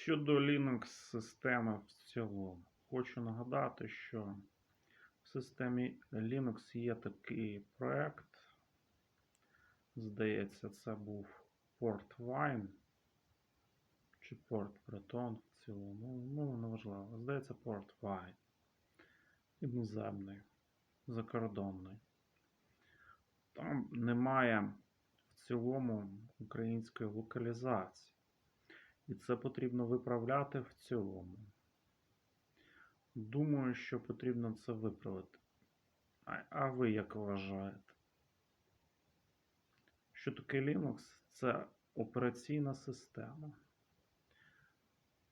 Щодо Linux системи в цілому, хочу нагадати, що в системі Linux є такий проект. Здається, це був Portwine чи Port Breton в цілому. Ну, неважливо. Здається, Portwine. Іноземний, закордонний. Там немає в цілому української локалізації. І це потрібно виправляти в цілому. Думаю, що потрібно це виправити. А, ви як вважаєте? Що таке Linux? Це операційна система.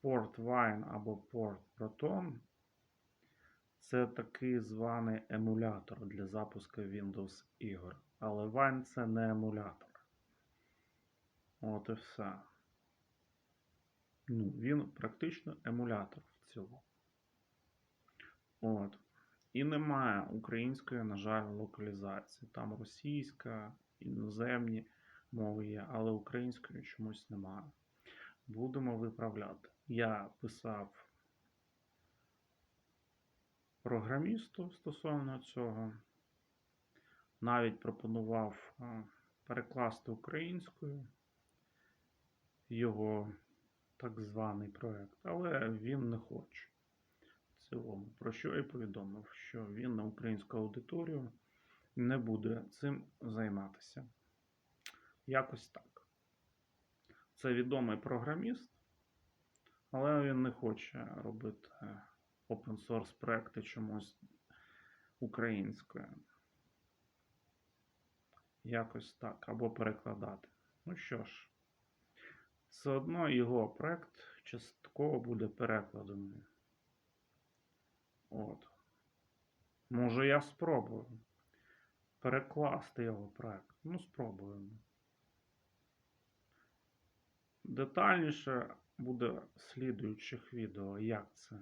Port Wine або Port Proton це такий званий емулятор для запуску Windows ігор. Але Wine це не емулятор. От і все. Ну, він практично емулятор в цілому. От. І немає української, на жаль, локалізації. Там російська, іноземні мови є, але української чомусь немає. Будемо виправляти. Я писав програмісту стосовно цього. Навіть пропонував перекласти українською його так званий проект, але він не хоче. В цілому, про що я повідомив, що він на українську аудиторію не буде цим займатися. Якось так. Це відомий програміст, але він не хоче робити open source проекти чомусь українською. Якось так, або перекладати. Ну що ж, все одно його проект частково буде перекладений. От. Може, я спробую перекласти його проект. Ну, спробуємо. Детальніше буде в слідуючих відео, як це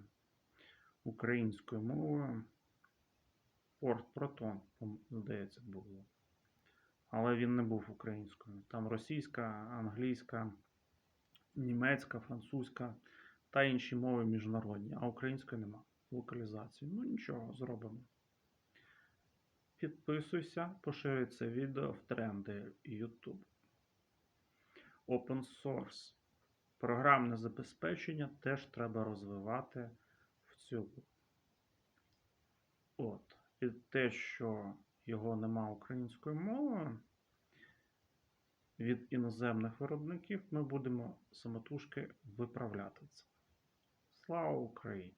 українською мовою. Порт Протон, здається, було. Але він не був українською. Там російська, англійська, німецька, французька та інші мови міжнародні, а української нема локалізації. Ну нічого, зробимо. Підписуйся, поширюй це відео в тренди YouTube. Open source. Програмне забезпечення теж треба розвивати в цьому. От. І те, що його нема українською мовою від іноземних виробників, ми будемо самотужки виправляти це. Слава Україні!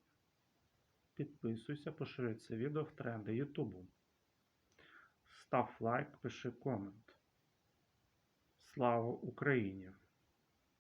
Підписуйся, поширюй це відео в тренди Ютубу. Став лайк, пиши комент. Слава Україні!